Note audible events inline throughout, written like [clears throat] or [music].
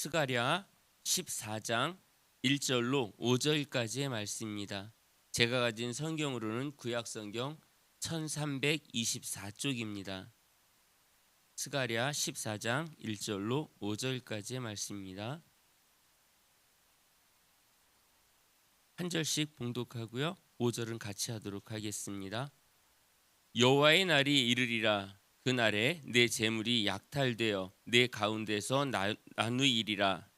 스가랴 14장 1절로 5절까지의 말씀입니다. 제가 가진 성경으로는 구약 성경 1324쪽입니다. 스가랴 14장 1절로 5절까지의 말씀입니다. 한 절씩 봉독하고요. 5절은 같이 하도록 하겠습니다. 여호와의 날이 이르리라 그 날에 내 재물이 약탈되어 내 가운데서 나, 나누이리라.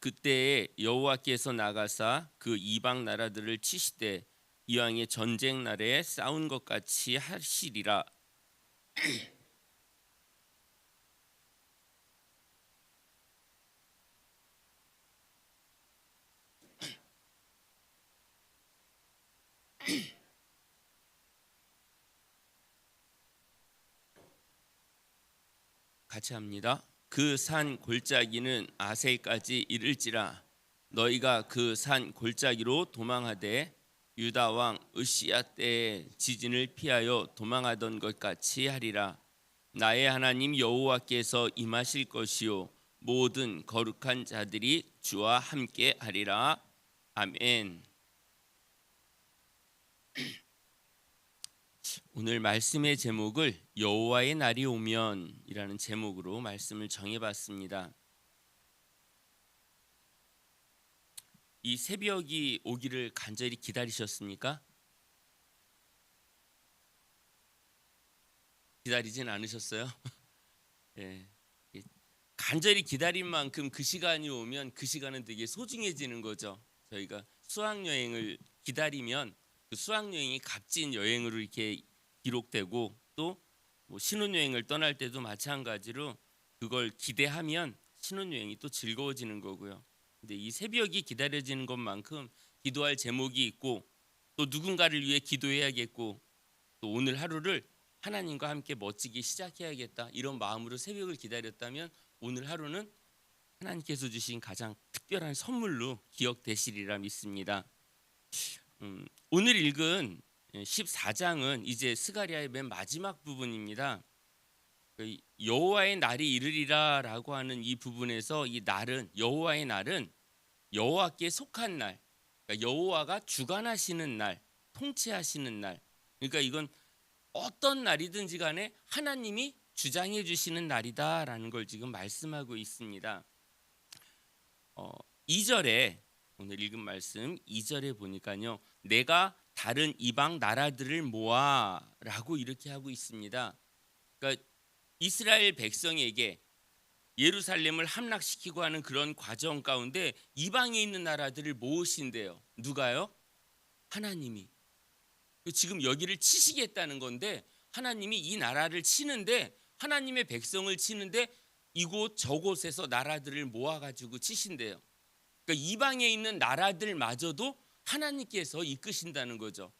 그때에 여호와께서 나가사 그 이방 나라들을 치시되 이왕의 전쟁 날에 싸운 것 같이 하시리라. [clears throat] 같이 합니다. 그 산 골짜기는 아세까지 이를지라 너희가 그 산 골짜기로 도망하되 유다 왕 으시야 때에 지진을 피하여 도망하던 것 같이 하리라 나의 하나님 여호와께서 임하실 것이요 모든 거룩한 자들이 주와 함께 하리라 아멘. [clears throat] 오늘 말씀의 제목을 여호와의 날이 오면이라는 제목으로 말씀을 정해 봤습니다. 이 새벽이 오기를 간절히 기다리셨습니까? 기다리진 않으셨어요? [laughs] 예. 간절히 기다린 만큼 그 시간이 오면 그 시간은 되게 소중해지는 거죠. 저희가 수학 여행을 기다리면 그 수학 여행이 값진 여행으로 이렇게 기록되고 또 뭐 신혼여행을 떠날 때도 마찬가지로 그걸 기대하면 신혼여행이 또 즐거워지는 거고요. 근데 이 새벽이 기다려지는 것만큼 기도할 제목이 있고 또 누군가를 위해 기도해야겠고 또 오늘 하루를 하나님과 함께 멋지게 시작해야겠다 이런 마음으로 새벽을 기다렸다면 오늘 하루는 하나님께서 주신 가장 특별한 선물로 기억되시리라 믿습니다. 음, 오늘 읽은 14장은 이제 스가리아의 맨 마지막 부분입니다. 그 여호와의 날이 이르리라라고 하는 이 부분에서 이 날은 여호와의 날은 여호와께 속한 날, 그러니까 여호와가 주관하시는 날, 통치하시는 날. 그러니까 이건 어떤 날이든지 간에 하나님이 주장해 주시는 날이다라는 걸 지금 말씀하고 있습니다. 어, 2절에 오늘 읽은 말씀 2절에 보니까요. 내가 다른 이방 나라들을 모아라고 이렇게 하고 있습니다. 그러니까 이스라엘 백성에게 예루살렘을 함락시키고 하는 그런 과정 가운데 이방에 있는 나라들을 모으신대요. 누가요? 하나님이. 지금 여기를 치시겠다는 건데 하나님이 이 나라를 치는데 하나님의 백성을 치는데 이곳 저곳에서 나라들을 모아가지고 치신대요. 그러니까 이방에 있는 나라들마저도 하나님께서 이끄신다는 거죠.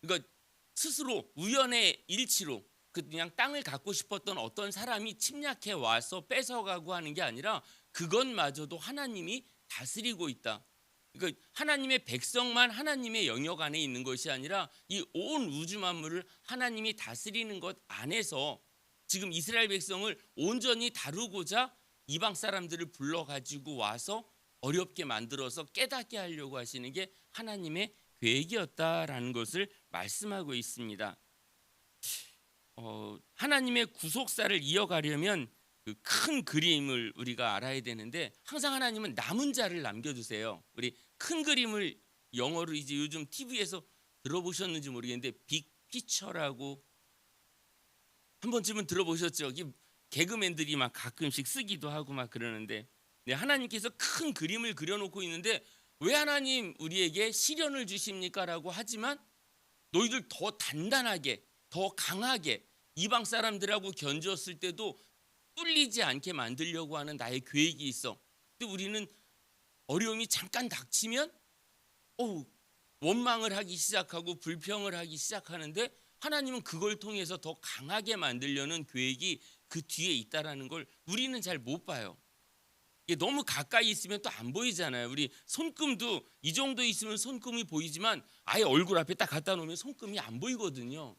그러니까 스스로 우연의 일치로 그냥 땅을 갖고 싶었던 어떤 사람이 침략해 와서 뺏어가고 하는 게 아니라 그것마저도 하나님이 다스리고 있다. 그러니까 하나님의 백성만 하나님의 영역 안에 있는 것이 아니라 이 온 우주 만물을 하나님이 다스리는 것 안에서 지금 이스라엘 백성을 온전히 다루고자 이방 사람들을 불러 가지고 와서 어렵게 만들어서 깨닫게 하려고 하시는 게 하나님의 계획이었다라는 것을 말씀하고 있습니다. 어, 하나님의 구속사를 이어가려면 그 큰 그림을 우리가 알아야 되는데 항상 하나님은 남은 자를 남겨두세요. 우리 큰 그림을 영어로 이제 요즘 TV에서 들어보셨는지 모르겠는데 빅피처라고 한 번쯤은 들어보셨죠? 개그맨들이 막 가끔씩 쓰기도 하고 막 그러는데 네, 하나님께서 큰 그림을 그려놓고 있는데 왜 하나님 우리에게 시련을 주십니까라고 하지만 너희들 더 단단하게 더 강하게 이방 사람들하고 견주었을 때도 뚫리지 않게 만들려고 하는 나의 계획이 있어. 근데 우리는 어려움이 잠깐 닥치면 오 원망을 하기 시작하고 불평을 하기 시작하는데 하나님은 그걸 통해서 더 강하게 만들려는 계획이 그 뒤에 있다라는 걸 우리는 잘 못 봐요. 이게 너무 가까이 있으면 또 안 보이잖아요. 우리 손금도 이 정도 있으면 손금이 보이지만 아예 얼굴 앞에 딱 갖다 놓으면 손금이 안 보이거든요.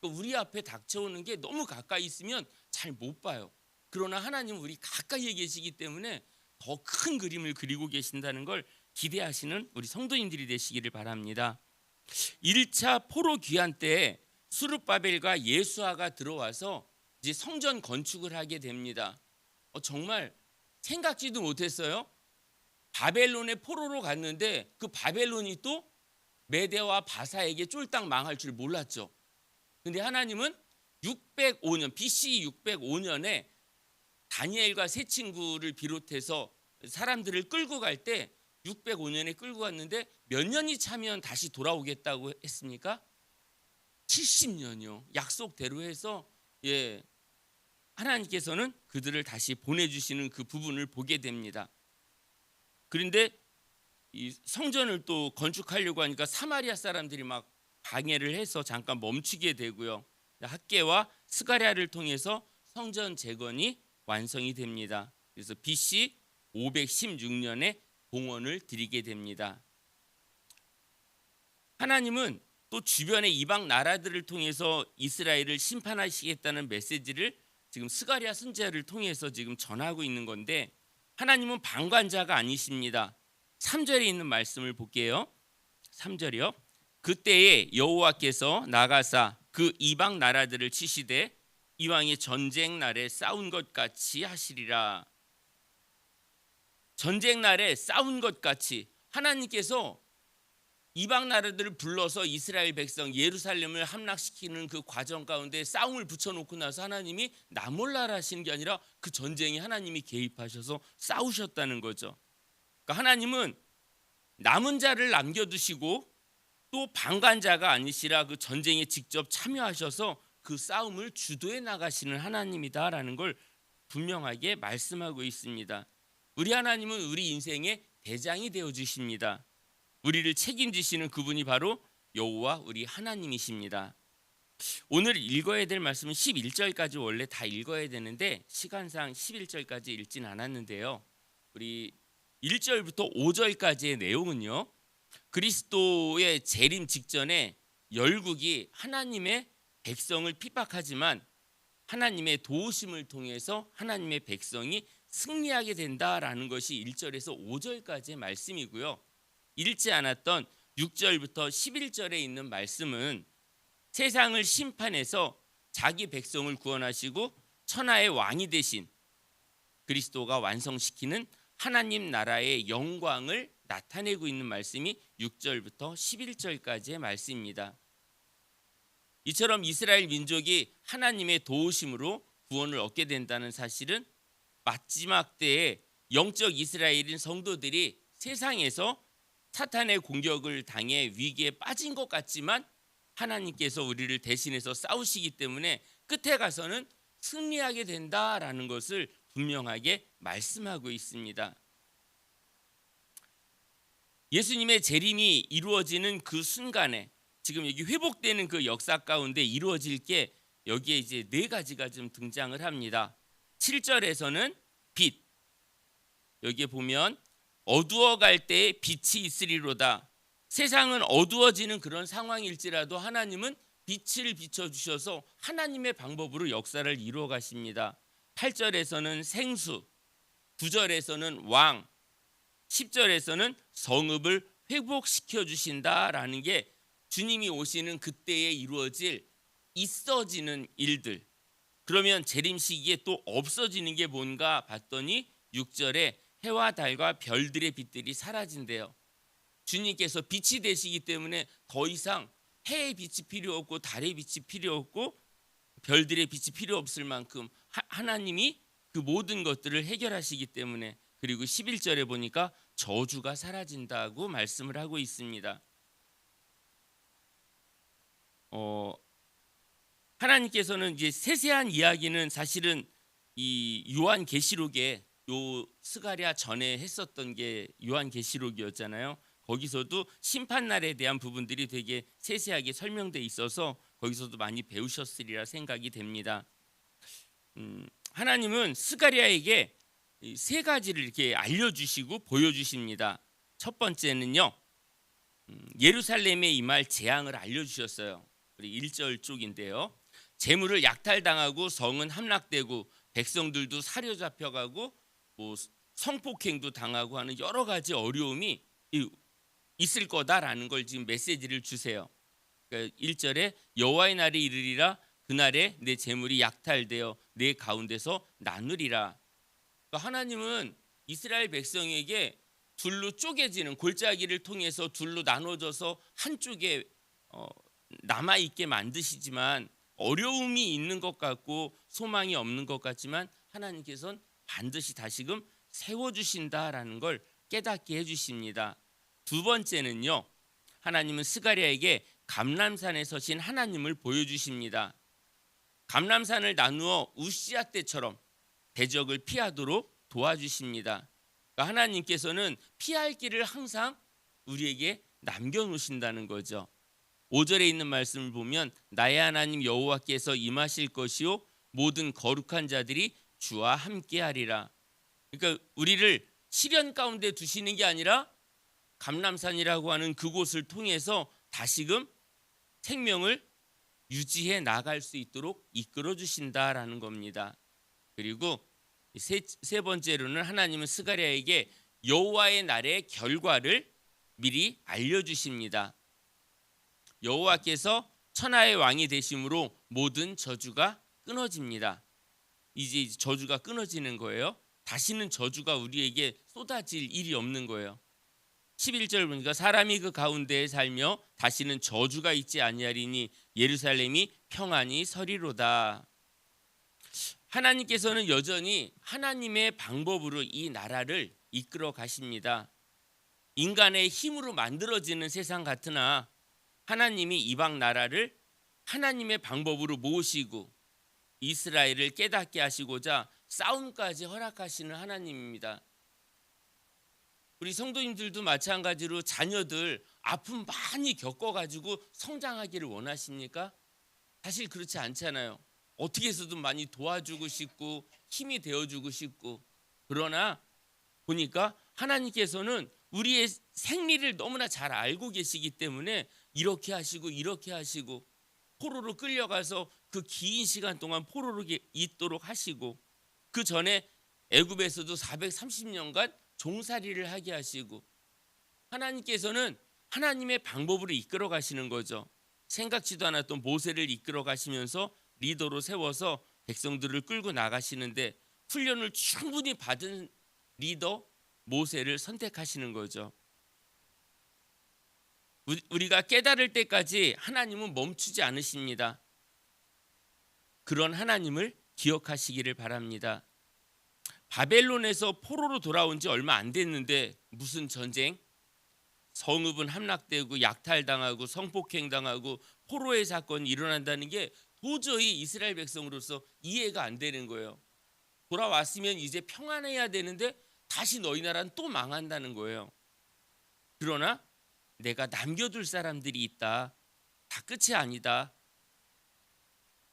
그러니까 우리 앞에 닥쳐오는 게 너무 가까이 있으면 잘 못 봐요. 그러나 하나님은 우리 가까이에 계시기 때문에 더 큰 그림을 그리고 계신다는 걸 기대하시는 우리 성도님들이 되시기를 바랍니다. 1차 포로 귀환 때 수르바벨과 예수아가 들어와서 이제 성전 건축을 하게 됩니다. 어, 정말 생각지도 못했어요. 바벨론의 포로로 갔는데 그 바벨론이 또 메대와 바사에게 쫄딱 망할 줄 몰랐죠. 근데 하나님은 605년 BC 605년에 다니엘과 세 친구를 비롯해서 사람들을 끌고 갈 때 605년에 끌고 갔는데 몇 년이 차면 다시 돌아오겠다고 했습니까? 70년이요. 약속대로 해서 예. 하나님께서는 그들을 다시 보내 주시는 그 부분을 보게 됩니다. 그런데 이 성전을 또 건축하려고 하니까 사마리아 사람들이 막 방해를 해서 잠깐 멈추게 되고요. 학계와 스가랴를 통해서 성전 재건이 완성이 됩니다. 그래서 BC 516년에 봉헌을 드리게 됩니다. 하나님은 또 주변의 이방 나라들을 통해서 이스라엘을 심판하시겠다는 메시지를 지금 스가랴 선지자를 통해서 지금 전하고 있는 건데 하나님은 방관자가 아니십니다. 3절에 있는 말씀을 볼게요. 3절이요. 그때에 여호와께서 나가사 그 이방 나라들을 치시되 이왕의 전쟁 날에 싸운 것 같이 하시리라. 전쟁 날에 싸운 것 같이 하나님께서 이방 나라들을 불러서 이스라엘 백성 예루살렘을 함락시키는 그 과정 가운데 싸움을 붙여놓고 나서 하나님이 나몰라라 하시는 게 아니라 그 전쟁에 하나님이 개입하셔서 싸우셨다는 거죠. 그러니까 하나님은 남은 자를 남겨두시고 또 방관자가 아니시라 그 전쟁에 직접 참여하셔서 그 싸움을 주도해 나가시는 하나님이다라는 걸 분명하게 말씀하고 있습니다. 우리 하나님은 우리 인생의 대장이 되어 주십니다. 우리를 책임지시는 그분이 바로 여호와 우리 하나님이십니다. 오늘 읽어야 될 말씀은 11절까지 원래 다 읽어야 되는데 시간상 11절까지 읽진 않았는데요. 우리 1절부터 5절까지의 내용은요. 그리스도의 재림 직전에 열국이 하나님의 백성을 핍박하지만 하나님의 도우심을 통해서 하나님의 백성이 승리하게 된다라는 것이 1절에서 5절까지의 말씀이고요. 읽지 않았던 6절부터 11절에 있는 말씀은 세상을 심판해서 자기 백성을 구원하시고 천하의 왕이 되신 그리스도가 완성시키는 하나님 나라의 영광을 나타내고 있는 말씀이 6절부터 11절까지의 말씀입니다. 이처럼 이스라엘 민족이 하나님의 도우심으로 구원을 얻게 된다는 사실은 마지막 때에 영적 이스라엘인 성도들이 세상에서 사탄의 공격을 당해 위기에 빠진 것 같지만 하나님께서 우리를 대신해서 싸우시기 때문에 끝에 가서는 승리하게 된다라는 것을 분명하게 말씀하고 있습니다. 예수님의 재림이 이루어지는 그 순간에 지금 여기 회복되는 그 역사 가운데 이루어질 게 여기에 이제 네 가지가 좀 등장을 합니다. 7절에서는 빛. 여기에 보면 어두워 갈 때에 빛이 있으리로다. 세상은 어두워지는 그런 상황일지라도 하나님은 빛을 비춰 주셔서 하나님의 방법으로 역사를 이루어 가십니다. 8절에서는 생수, 9절에서는 왕, 10절에서는 성읍을 회복시켜 주신다라는 게 주님이 오시는 그때에 이루어질 있어지는 일들. 그러면 재림 시기에 또 없어지는 게 뭔가 봤더니 6절에 해와 달과 별들의 빛들이 사라진대요. 주님께서 빛이 되시기 때문에 더 이상 해의 빛이 필요 없고 달의 빛이 필요 없고 별들의 빛이 필요 없을 만큼 하, 나님이 그 모든 것들을 해결하시기 때문에 그리고 11절에 보니까 저주가 사라진다고 말씀을 하고 있습니다. 어, 하나님께서는 이제 세세한 이야기는 사실은 이 요한 계시록에 요 스가랴 전에 했었던 게 요한 계시록이었잖아요. 거기서도 심판 날에 대한 부분들이 되게 세세하게 설명돼 있어서 거기서도 많이 배우셨으리라 생각이 됩니다. 음, 하나님은 스가리아에게 이 세 가지를 이렇게 알려주시고 보여주십니다. 첫 번째는요, 음, 예루살렘에 임할 재앙을 알려주셨어요. 우리 1절 쪽인데요. 재물을 약탈당하고 성은 함락되고 백성들도 사려잡혀가고 뭐 성폭행도 당하고 하는 여러 가지 어려움이 이- 있을 거다라는 걸 지금 메시지를 주세요. 그러니까 1절에 여호와의 날이 이르리라 그날에 내 재물이 약탈되어 내 가운데서 나누리라. 그러니까 하나님은 이스라엘 백성에게 둘로 쪼개지는 골짜기를 통해서 둘로 나눠져서 한쪽에 어, 남아 있게 만드시지만 어려움이 있는 것 같고 소망이 없는 것 같지만 하나님께서는 반드시 다시금 세워 주신다라는 걸 깨닫게 해 주십니다. 두 번째는요. 하나님은 스가랴에게 감람산에 서신 하나님을 보여 주십니다. 감람산을 나누어 우시아 때처럼 대적을 피하도록 도와주십니다. 그러니까 하나님께서는 피할 길을 항상 우리에게 남겨 놓으신다는 거죠. 5절에 있는 말씀을 보면 나의 하나님 여호와께서 임하실 것이요 모든 거룩한 자들이 주와 함께하리라. 그러니까 우리를 시련 가운데 두시는 게 아니라 감람산이라고 하는 그곳을 통해서 다시금 생명을 유지해 나갈 수 있도록 이끌어 주신다라는 겁니다. 그리고 세, 세 번째로는 하나님은 스가랴에게 여호와의 날의 결과를 미리 알려 주십니다. 여호와께서 천하의 왕이 되심으로 모든 저주가 끊어집니다. 이제 저주가 끊어지는 거예요. 다시는 저주가 우리에게 쏟아질 일이 없는 거예요. 11절 보니까 사람이 그 가운데에 살며 다시는 저주가 있지 아니하리니 예루살렘이 평안히 서리로다. 하나님께서는 여전히 하나님의 방법으로 이 나라를 이끌어 가십니다. 인간의 힘으로 만들어지는 세상 같으나 하나님이 이방 나라를 하나님의 방법으로 모시고 이스라엘을 깨닫게 하시고자 싸움까지 허락하시는 하나님입니다. 우리 성도님들도 마찬가지로 자녀들 아픔 많이 겪어가지고 성장하기를 원하십니까? 사실 그렇지 않잖아요. 어떻게 해서든 많이 도와주고 싶고 힘이 되어주고 싶고 그러나 보니까 하나님께서는 우리의 생리를 너무나 잘 알고 계시기 때문에 이렇게 하시고 이렇게 하시고 포로로 끌려가서 그 긴 시간 동안 포로로 있도록 하시고 그 전에 애굽에서도 430년간 종살이를 하게 하시고 하나님께서는 하나님의 방법으로 이끌어 가시는 거죠. 생각지도 않았던 모세를 이끌어 가시면서 리더로 세워서 백성들을 끌고 나가시는데 훈련을 충분히 받은 리더 모세를 선택하시는 거죠. 우리가 깨달을 때까지 하나님은 멈추지 않으십니다. 그런 하나님을 기억하시기를 바랍니다. 바벨론에서 포로로 돌아온 지 얼마 안 됐는데 무슨 전쟁? 성읍은 함락되고 약탈당하고 성폭행당하고 포로의 사건이 일어난다는 게 도저히 이스라엘 백성으로서 이해가 안 되는 거예요. 돌아왔으면 이제 평안해야 되는데 다시 너희 나라는 또 망한다는 거예요. 그러나 내가 남겨둘 사람들이 있다. 다 끝이 아니다.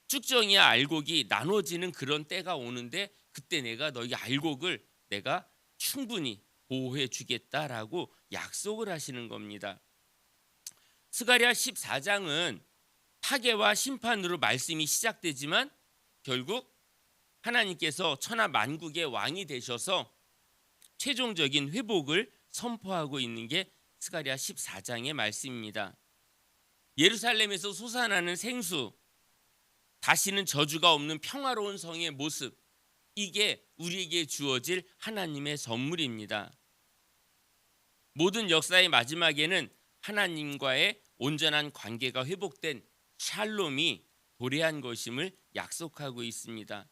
축정이야 알곡이 나눠지는 그런 때가 오는데 그때 내가 너희 알곡을 내가 충분히 보호해 주겠다라고 약속을 하시는 겁니다. 스가랴 14장은 파괴와 심판으로 말씀이 시작되지만 결국 하나님께서 천하 만국의 왕이 되셔서 최종적인 회복을 선포하고 있는 게 스가랴 14장의 말씀입니다. 예루살렘에서 솟아나는 생수 다시는 저주가 없는 평화로운 성의 모습 이게 우리에게 주어질 하나님의 선물입니다. 모든 역사의 마지막에는 하나님과의 온전한 관계가 회복된 샬롬이 도래한 것임을 약속하고 있습니다.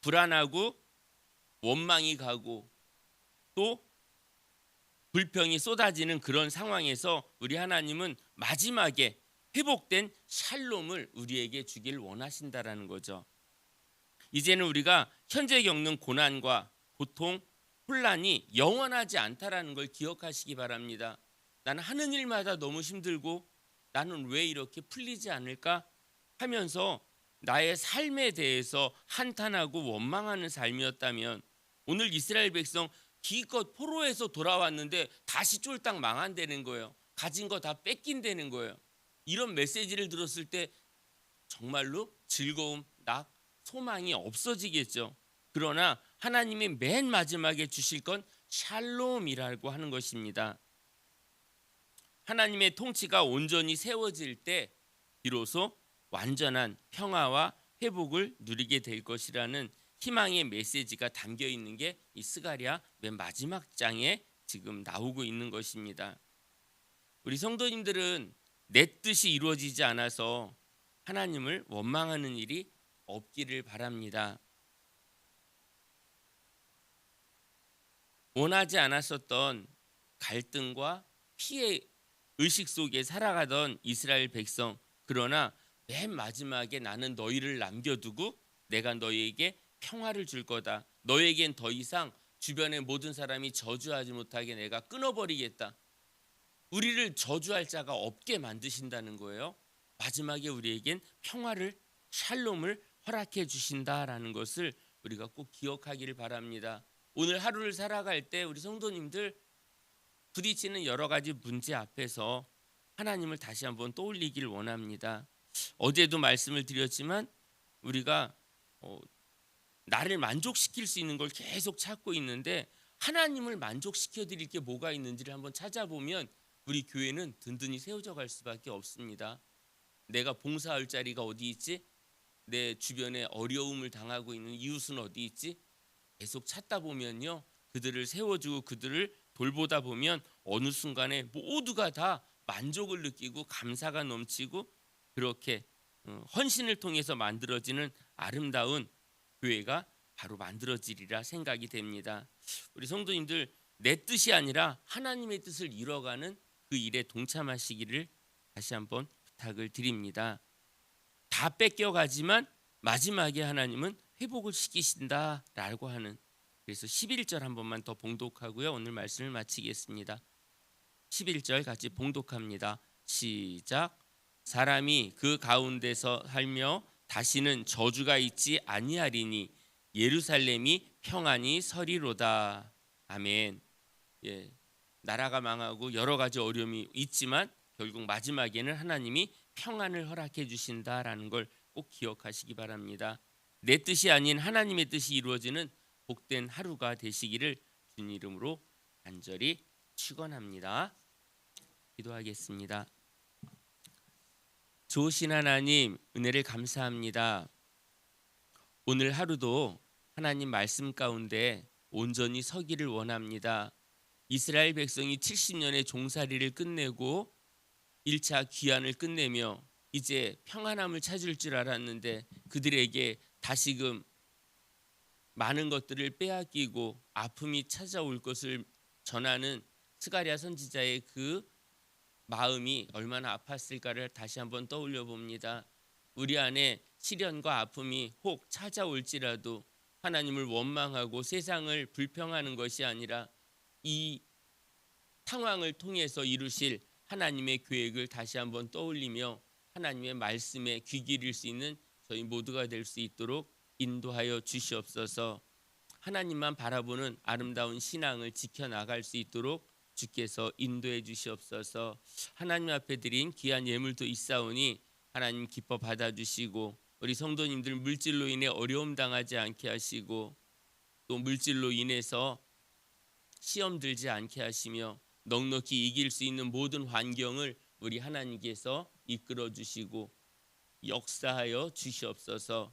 불안하고 원망이 가고 또 불평이 쏟아지는 그런 상황에서 우리 하나님은 마지막에 회복된 샬롬을 우리에게 주길 원하신다라는 거죠. 이제는 우리가 현재 겪는 고난과 고통, 혼란이 영원하지 않다라는 걸 기억하시기 바랍니다. 나는 하는 일마다 너무 힘들고 나는 왜 이렇게 풀리지 않을까? 하면서 나의 삶에 대해서 한탄하고 원망하는 삶이었다면 오늘 이스라엘 백성 기껏 포로에서 돌아왔는데 다시 쫄딱 망한다는 거예요. 가진 거 다 뺏긴다는 거예요. 이런 메시지를 들었을 때 정말로 즐거움, 낙, 소망이 없어지겠죠. 그러나 하나님이 맨 마지막에 주실 건 샬롬이라고 하는 것입니다. 하나님의 통치가 온전히 세워질 때 비로소 완전한 평화와 회복을 누리게 될 것이라는 희망의 메시지가 담겨 있는 게 이 스가랴 맨 마지막 장에 지금 나오고 있는 것입니다. 우리 성도님들은 내 뜻이 이루어지지 않아서 하나님을 원망하는 일이 없기를 바랍니다. 원하지 않았었던 갈등과 피해 의식 속에 살아가던 이스라엘 백성 그러나 맨 마지막에 나는 너희를 남겨두고 내가 너희에게 평화를 줄 거다. 너에겐 더 이상 주변의 모든 사람이 저주하지 못하게 내가 끊어버리겠다. 우리를 저주할 자가 없게 만드신다는 거예요. 마지막에 우리에겐 평화를 샬롬을 허락해 주신다라는 것을 우리가 꼭 기억하기를 바랍니다. 오늘 하루를 살아갈 때 우리 성도님들 부딪히는 여러 가지 문제 앞에서 하나님을 다시 한번 떠올리길 원합니다. 어제도 말씀을 드렸지만 우리가 어, 나를 만족시킬 수 있는 걸 계속 찾고 있는데 하나님을 만족시켜 드릴 게 뭐가 있는지를 한번 찾아보면 우리 교회는 든든히 세워져 갈 수밖에 없습니다. 내가 봉사할 자리가 어디 있지? 내 주변에 어려움을 당하고 있는 이웃은 어디 있지? 계속 찾다 보면요. 그들을 세워주고 그들을 돌보다 보면 어느 순간에 모두가 다 만족을 느끼고 감사가 넘치고 그렇게 어, 헌신을 통해서 만들어지는 아름다운 교회가 바로 만들어지리라 생각이 됩니다. 우리 성도님들 내 뜻이 아니라 하나님의 뜻을 이뤄가는 그 일에 동참하시기를 다시 한번 부탁을 드립니다. 다 뺏겨가지만 마지막에 하나님은 회복을 시키신다라고 하는 그래서 11절 한 번만 더 봉독하고요. 오늘 말씀을 마치겠습니다. 11절 같이 봉독합니다. 시작. 사람이 그 가운데서 살며 다시는 저주가 있지 아니하리니 예루살렘이 평안히 서리로다. 아멘. 예. 나라가 망하고 여러 가지 어려움이 있지만 결국 마지막에는 하나님이 평안을 허락해 주신다라는 걸 꼭 기억하시기 바랍니다. 내 뜻이 아닌 하나님의 뜻이 이루어지는 복된 하루가 되시기를 주님 이름으로 간절히 축원합니다. 기도하겠습니다. 좋으신 하나님 은혜를 감사합니다. 오늘 하루도 하나님 말씀 가운데 온전히 서기를 원합니다. 이스라엘 백성이 70년의 종살이를 끝내고 1차 귀환을 끝내며 이제 평안함을 찾을 줄 알았는데 그들에게 다시금 많은 것들을 빼앗기고 아픔이 찾아올 것을 전하는 스가랴 선지자의 그 마음이 얼마나 아팠을까를 다시 한번 떠올려 봅니다. 우리 안에 시련과 아픔이 혹 찾아올지라도 하나님을 원망하고 세상을 불평하는 것이 아니라 이 상황을 통해서 이루실 하나님의 계획을 다시 한번 떠올리며 하나님의 말씀에 귀 기릴 수 있는 저희 모두가 될 수 있도록 인도하여 주시옵소서. 하나님만 바라보는 아름다운 신앙을 지켜 나갈 수 있도록 주께서 인도해 주시옵소서. 하나님 앞에 드린 귀한 예물도 있사오니 하나님 기뻐 받아 주시고 우리 성도님들 물질로 인해 어려움 당하지 않게 하시고 또 물질로 인해서 시험 들지 않게 하시며 넉넉히 이길 수 있는 모든 환경을 우리 하나님께서 이끌어 주시고 역사하여 주시옵소서.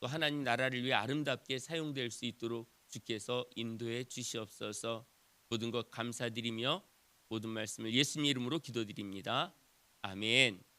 또 하나님 나라를 위해 아름답게 사용될 수 있도록 주께서 인도해 주시옵소서. 모든 것 감사드리며 모든 말씀을 예수님 이름으로 기도드립니다. 아멘.